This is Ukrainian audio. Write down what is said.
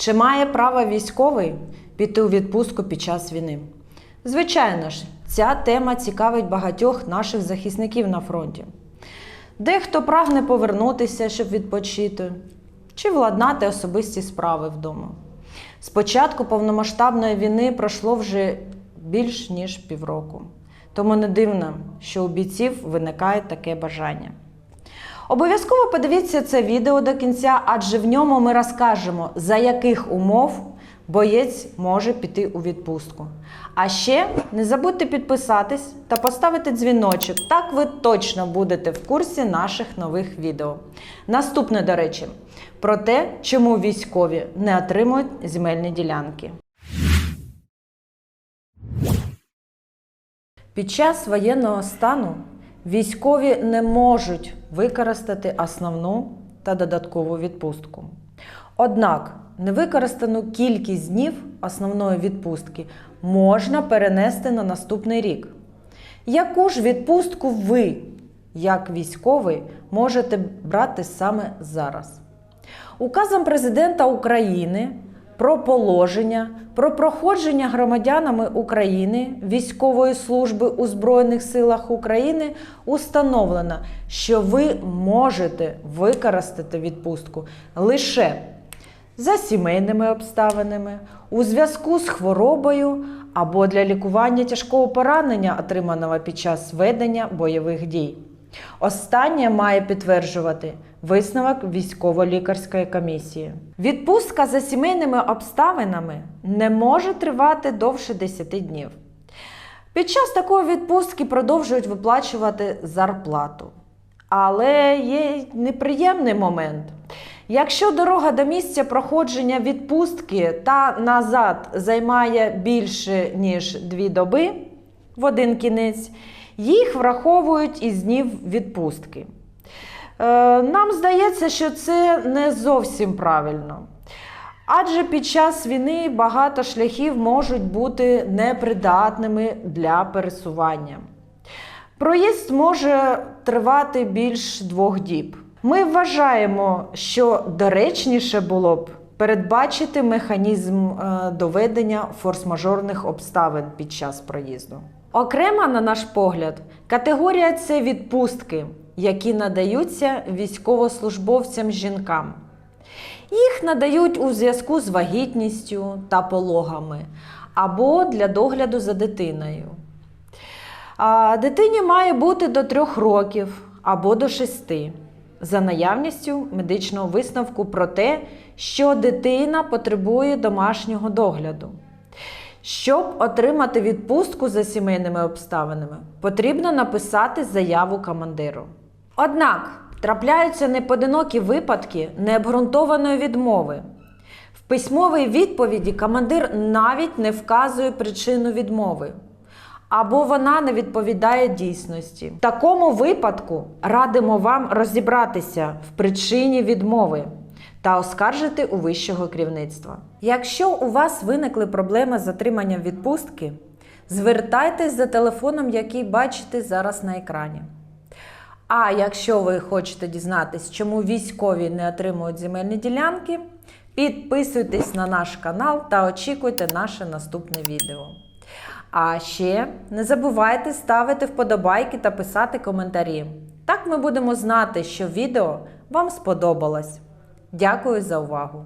Чи має право військовий піти у відпустку під час війни? Звичайно ж, ця тема цікавить багатьох наших захисників на фронті. Дехто прагне повернутися, щоб відпочити, чи владнати особисті справи вдома. З початку повномасштабної війни пройшло вже більш ніж півроку. Тому не дивно, що у бійців виникає таке бажання. Обов'язково подивіться це відео до кінця, адже в ньому ми розкажемо, за яких умов боєць може піти у відпустку. А ще не забудьте підписатись та поставити дзвіночок. Так ви точно будете в курсі наших нових відео. Наступне, до речі, про те, чому військові не отримують земельні ділянки. Під час воєнного стану військові не можуть використати основну та додаткову відпустку. Однак невикористану кількість днів основної відпустки можна перенести на наступний рік. Яку ж відпустку ви, як військовий, можете брати саме зараз? Указом президента України про положення про проходження громадянами України військової служби у Збройних силах України установлено, що ви можете використати відпустку лише за сімейними обставинами, у зв'язку з хворобою або для лікування тяжкого поранення, отриманого під час ведення бойових дій. Останнє має підтверджувати висновок військово-лікарської комісії. Відпустка за сімейними обставинами не може тривати довше 10 днів. Під час такої відпустки продовжують виплачувати зарплату. Але є неприємний момент. Якщо дорога до місця проходження відпустки та назад займає більше ніж дві доби в один кінець, їх враховують із днів відпустки. Е, Нам здається, що це не зовсім правильно. Адже під час війни багато шляхів можуть бути непридатними для пересування. Проїзд може тривати більш двох діб. Ми вважаємо, що доречніше було б передбачити механізм е, доведення форс-мажорних обставин під час проїзду. Окрема, на наш погляд, категорія це відпустки, які надаються військовослужбовцям жінкам. Їх надають у зв'язку з вагітністю та пологами або для догляду за дитиною. А дитині має бути до трьох років або до шести за наявністю медичного висновку про те, що дитина потребує домашнього догляду. Щоб отримати відпустку за сімейними обставинами, потрібно написати заяву командиру. Однак трапляються неподинокі випадки необґрунтованої відмови. В письмовій відповіді командир навіть не вказує причину відмови. Або вона не відповідає дійсності. В такому випадку радимо вам розібратися в причині відмови та оскаржити у вищого керівництва. Якщо у вас виникли проблеми з отриманням відпустки, звертайтесь за телефоном, який бачите зараз на екрані. А якщо ви хочете дізнатись, чому військові не отримують земельні ділянки, підписуйтесь на наш канал та очікуйте наше наступне відео. А ще не забувайте ставити вподобайки та писати коментарі. Так ми будемо знати, що відео вам сподобалось. Дякую за увагу!